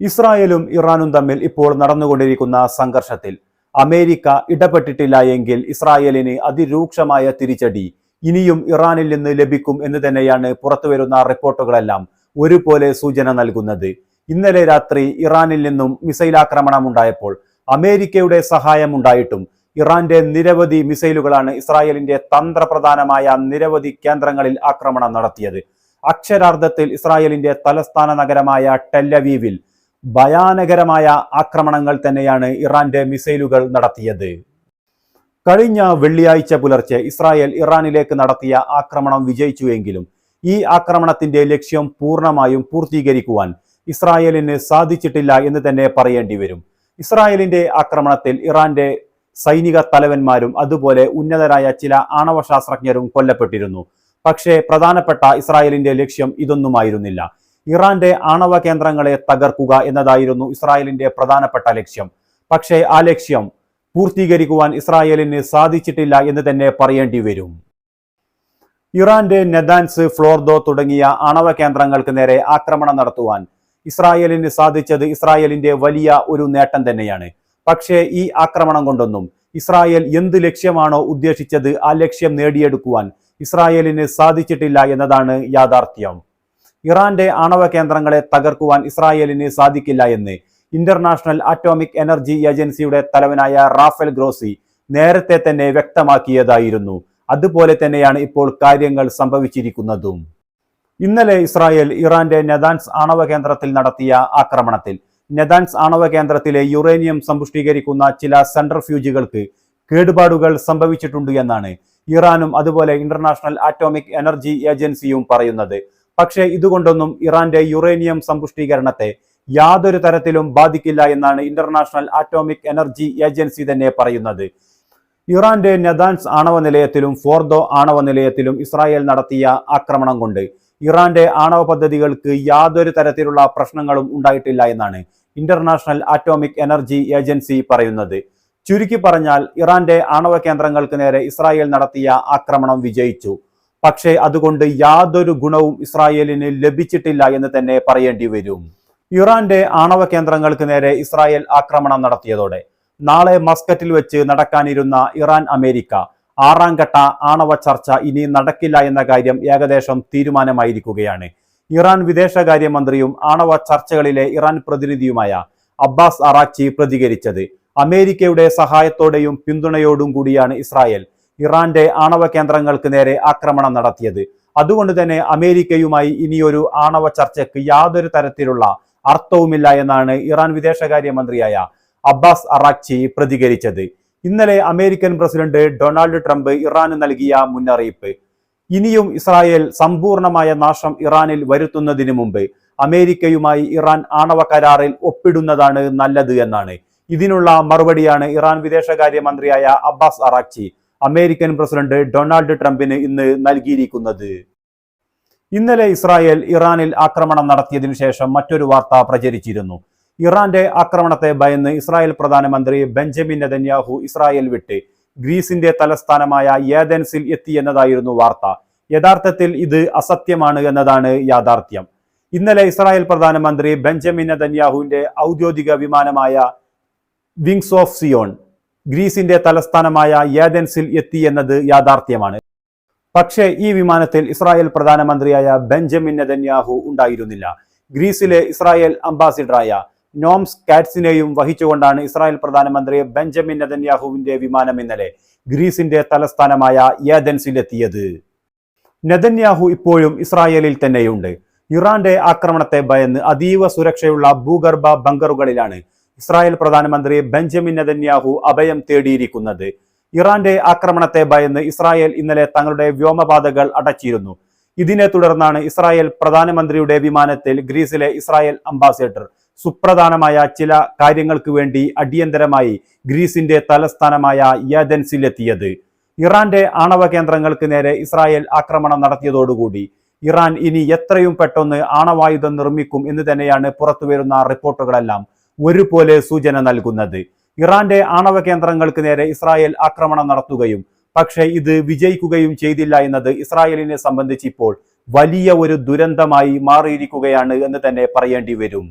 ഇസ്രായേലും ഇറാനും തമ്മിൽ ഇപ്പോൾ നടന്നുകൊണ്ടിരിക്കുന്ന സംഘർഷത്തിൽ അമേരിക്ക ഇടപെട്ടിട്ടില്ല എങ്കിൽ ഇസ്രായേലിന് അതിരൂക്ഷമായ തിരിച്ചടി ഇനിയും ഇറാനിൽ നിന്ന് ലഭിക്കും എന്ന് തന്നെയാണ് പുറത്തുവരുന്ന റിപ്പോർട്ടുകളെല്ലാം ഒരുപോലെ സൂചന നൽകുന്നത്. ഇന്നലെ രാത്രി ഇറാനിൽ നിന്നും മിസൈൽ ആക്രമണം ഉണ്ടായപ്പോൾ അമേരിക്കയുടെ സഹായം സഹായമുണ്ടായിട്ടും ഇറാന്റെ നിരവധി മിസൈലുകളാണ് ഇസ്രായേലിന്റെ തന്ത്രപ്രധാനമായ നിരവധി കേന്ദ്രങ്ങളിൽ ആക്രമണം നടത്തിയത്. അക്ഷരാർത്ഥത്തിൽ ഇസ്രായേലിന്റെ തലസ്ഥാന നഗരമായ ടെല്ലവീവിൽ ഭയാനകരമായ ആക്രമണങ്ങൾ തന്നെയാണ് ഇറാന്റെ മിസൈലുകൾ നടത്തിയത്. കഴിഞ്ഞ വെള്ളിയാഴ്ച പുലർച്ചെ ഇസ്രായേൽ ഇറാനിലേക്ക് നടത്തിയ ആക്രമണം വിജയിച്ചുവെങ്കിലും ഈ ആക്രമണത്തിന്റെ ലക്ഷ്യം പൂർണമായും പൂർത്തീകരിക്കുവാൻ ഇസ്രായേലിന് സാധിച്ചിട്ടില്ല എന്ന് തന്നെ പറയേണ്ടി വരും. ഇസ്രായേലിന്റെ ആക്രമണത്തിൽ ഇറാന്റെ സൈനിക തലവന്മാരും അതുപോലെ ഉന്നതരായ ചില ആണവ ശാസ്ത്രജ്ഞരും കൊല്ലപ്പെട്ടിരുന്നു. പക്ഷേ പ്രധാനപ്പെട്ട ഇസ്രായേലിന്റെ ലക്ഷ്യം ഇതൊന്നുമായിരുന്നില്ല. ഇറാന്റെ ആണവ കേന്ദ്രങ്ങളെ തകർക്കുക എന്നതായിരുന്നു ഇസ്രായേലിന്റെ പ്രധാനപ്പെട്ട ലക്ഷ്യം. പക്ഷേ ആ ലക്ഷ്യം പൂർത്തീകരിക്കുവാൻ ഇസ്രായേലിന് സാധിച്ചിട്ടില്ല എന്ന് തന്നെ പറയേണ്ടി വരും. ഇറാന്റെ നെദാൻസ് ഫ്ലോർദോ തുടങ്ങിയ ആണവ കേന്ദ്രങ്ങൾക്ക് നേരെ ആക്രമണം നടത്തുവാൻ ഇസ്രായേലിന് സാധിച്ചത് ഇസ്രായേലിന്റെ വലിയ ഒരു നേട്ടം തന്നെയാണ്. പക്ഷേ ഈ ആക്രമണം കൊണ്ടൊന്നും ഇസ്രായേൽ എന്ത് ലക്ഷ്യമാണോ ഉദ്ദേശിച്ചത് ആ ലക്ഷ്യം നേടിയെടുക്കുവാൻ ഇസ്രായേലിന് സാധിച്ചിട്ടില്ല എന്നതാണ് യാഥാർത്ഥ്യം. ഇറാന്റെ ആണവ കേന്ദ്രങ്ങളെ തകർക്കുവാൻ ഇസ്രായേലിന് സാധിക്കില്ല എന്ന് ഇന്റർനാഷണൽ അറ്റോമിക് എനർജി ഏജൻസിയുടെ തലവനായ റാഫേൽ ഗ്രോസി നേരത്തെ തന്നെ വ്യക്തമാക്കിയതായിരുന്നു. അതുപോലെ തന്നെയാണ് ഇപ്പോൾ കാര്യങ്ങൾ സംഭവിച്ചിരിക്കുന്നതും. ഇന്നലെ ഇസ്രായേൽ ഇറാന്റെ നെതാൻസ് ആണവ കേന്ദ്രത്തിൽ നടത്തിയ ആക്രമണത്തിൽ നെതാൻസ് ആണവ കേന്ദ്രത്തിലെ യുറേനിയം സമ്പുഷ്ടീകരിക്കുന്ന ചില സെൻട്രൽ ഫ്യൂജുകൾക്ക് കേടുപാടുകൾ സംഭവിച്ചിട്ടുണ്ട് എന്നാണ് ഇറാനും അതുപോലെ ഇന്റർനാഷണൽ അറ്റോമിക് എനർജി ഏജൻസിയും പറയുന്നത്. പക്ഷേ ഇതുകൊണ്ടൊന്നും ഇറാന്റെ യുറേനിയം സമ്പുഷ്ടീകരണത്തെ യാതൊരു തരത്തിലും ബാധിക്കില്ല എന്നാണ് ഇന്റർനാഷണൽ ആറ്റോമിക് എനർജി ഏജൻസി തന്നെ പറയുന്നത്. ഇറാന്റെ നെദാൻസ് ആണവ നിലയത്തിലും ഫോർദോ ആണവ നിലയത്തിലും ഇസ്രായേൽ നടത്തിയ ആക്രമണം കൊണ്ട് ഇറാന്റെ ആണവ പദ്ധതികൾക്ക് യാതൊരു തരത്തിലുള്ള പ്രശ്നങ്ങളും ഉണ്ടായിട്ടില്ല എന്നാണ് ഇന്റർനാഷണൽ ആറ്റോമിക് എനർജി ഏജൻസി പറയുന്നത്. ചുരുക്കി പറഞ്ഞാൽ ഇറാന്റെ ആണവ കേന്ദ്രങ്ങൾക്ക് നേരെ ഇസ്രായേൽ നടത്തിയ ആക്രമണം വിജയിച്ചു. പക്ഷേ അതുകൊണ്ട് യാതൊരു ഗുണവും ഇസ്രായേലിന് ലഭിച്ചിട്ടില്ല എന്ന് തന്നെ പറയേണ്ടി വരും. ഇറാന്റെ ആണവ കേന്ദ്രങ്ങൾക്ക് നേരെ ഇസ്രായേൽ ആക്രമണം നടത്തിയതോടെ നാളെ മസ്കറ്റിൽ വെച്ച് നടക്കാനിരുന്ന ഇറാൻ അമേരിക്ക ആറാം ഘട്ട ആണവ ചർച്ച ഇനി നടക്കില്ല എന്ന കാര്യം ഏകദേശം തീരുമാനമായിരിക്കുകയാണ്. ഇറാൻ വിദേശകാര്യമന്ത്രിയും ആണവ ചർച്ചകളിലെ ഇറാൻ പ്രതിനിധിയുമായ അബ്ബാസ് അറാച്ചി പ്രതികരിച്ചത്. അമേരിക്കയുടെ സഹായത്തോടെയും പിന്തുണയോടും കൂടിയാണ് ഇസ്രായേൽ ഇറാന്റെ ആണവ കേന്ദ്രങ്ങൾക്ക് നേരെ ആക്രമണം നടത്തിയത്. അതുകൊണ്ട് തന്നെ അമേരിക്കയുമായി ഇനിയൊരു ആണവ ചർച്ചയ്ക്ക് യാതൊരു തരത്തിലുള്ള അർത്ഥവുമില്ല എന്നാണ് ഇറാൻ വിദേശകാര്യമന്ത്രിയായ അബ്ബാസ് അറാക്ചി പ്രതികരിച്ചത്. ഇന്നലെ അമേരിക്കൻ പ്രസിഡന്റ് ഡൊണാൾഡ് ട്രംപ് ഇറാന് നൽകിയ മുന്നറിയിപ്പ്. ഇനിയും ഇസ്രായേൽ സമ്പൂർണമായ നാശം ഇറാനിൽ വരുത്തുന്നതിന് മുമ്പ് അമേരിക്കയുമായി ഇറാൻ ആണവ കരാറിൽ ഒപ്പിടുന്നതാണ് നല്ലത് എന്നാണ്. ഇതിനുള്ള മറുപടിയാണ് Iran വിദേശകാര്യമന്ത്രിയായ Abbas Araghchi American president Donald ട്രംപിന് ഇന്ന് നൽകിയിരിക്കുന്നത്. ഇന്നലെ ഇസ്രായേൽ ഇറാനിൽ ആക്രമണം നടത്തിയതിനു ശേഷം മറ്റൊരു വാർത്ത പ്രചരിച്ചിരുന്നു. ഇറാന്റെ ആക്രമണത്തെ ഭയന്ന് ഇസ്രായേൽ പ്രധാനമന്ത്രി ബെഞ്ചമിൻ നെതന്യാഹു ഇസ്രായേൽ വിട്ട് ഗ്രീസിന്റെ തലസ്ഥാനമായ ഏതൻസിൽ എത്തിയെന്നതായിരുന്നു വാർത്ത. യഥാർത്ഥത്തിൽ ഇത് അസത്യമാണ് എന്നതാണ് യാഥാർത്ഥ്യം. ഇന്നലെ ഇസ്രായേൽ പ്രധാനമന്ത്രി ബെഞ്ചമിൻ നെതന്യാഹുവിന്റെ ഔദ്യോഗിക വിമാനമായ വിങ്സ് ഓഫ് സിയോൺ ഗ്രീസിന്റെ തലസ്ഥാനമായ ഏതൻസിൽ എത്തി എന്നത് യാഥാർത്ഥ്യമാണ്. പക്ഷേ ഈ വിമാനത്തിൽ ഇസ്രായേൽ പ്രധാനമന്ത്രിയായ ബെഞ്ചമിൻ നെതന്യാഹു ഉണ്ടായിരുന്നില്ല. ഗ്രീസിലെ ഇസ്രായേൽ അംബാസിഡറായ നോംസ് കാറ്റ്സിനെയും വഹിച്ചുകൊണ്ടാണ് ഇസ്രായേൽ പ്രധാനമന്ത്രി ബെഞ്ചമിൻ നെതന്യാഹുവിന്റെ വിമാനം ഇന്നലെ ഗ്രീസിന്റെ തലസ്ഥാനമായ ഏതൻസിലെത്തിയത് നെതന്യാഹു ഇപ്പോഴും ഇസ്രായേലിൽ തന്നെയുണ്ട്. ഇറാന്റെ ആക്രമണത്തെ ഭയന്ന് അതീവ സുരക്ഷയുള്ള ഭൂഗർഭ ബങ്കറുകളിലാണ് ഇസ്രായേൽ പ്രധാനമന്ത്രി ബെഞ്ചമിൻ നെതന്യാഹു അഭയം തേടിയിരിക്കുന്നത്. ഇറാന്റെ ആക്രമണത്തെ ഭയന്ന് ഇസ്രായേൽ ഇന്നലെ തങ്ങളുടെ വ്യോമപാതകൾ അടച്ചിരുന്നു. ഇതിനെ തുടർന്നാണ് ഇസ്രായേൽ പ്രധാനമന്ത്രിയുടെ വിമാനത്തിൽ ഗ്രീസിലെ ഇസ്രായേൽ അംബാസിഡർ സുപ്രധാനമായ ചില കാര്യങ്ങൾക്ക് വേണ്ടി അടിയന്തരമായി ഗ്രീസിന്റെ തലസ്ഥാനമായ യാദൻസിലെത്തിയത്. ഇറാന്റെ ആണവ കേന്ദ്രങ്ങൾക്ക് നേരെ ഇസ്രായേൽ ആക്രമണം നടത്തിയതോടുകൂടി ഇറാൻ ഇനി എത്രയും പെട്ടെന്ന് ആണവായുധം നിർമ്മിക്കും എന്ന് തന്നെയാണ് പുറത്തുവരുന്ന റിപ്പോർട്ടുകളെല്ലാം. ഒരുപോലെ സൂചന നൽകുന്നത്. ഇറാന്റെ ആണവ കേന്ദ്രങ്ങൾക്ക് നേരെ ഇസ്രായേൽ ആക്രമണം നടത്തുകയും പക്ഷേ ഇത് വിജയിക്കുകയും ചെയ്തില്ല എന്നത് ഇസ്രായേലിനെ സംബന്ധിച്ച് ഇപ്പോൾ വലിയ ഒരു ദുരന്തമായി മാറിയിരിക്കുകയാണ് എന്ന് തന്നെ പറയേണ്ടി വരും.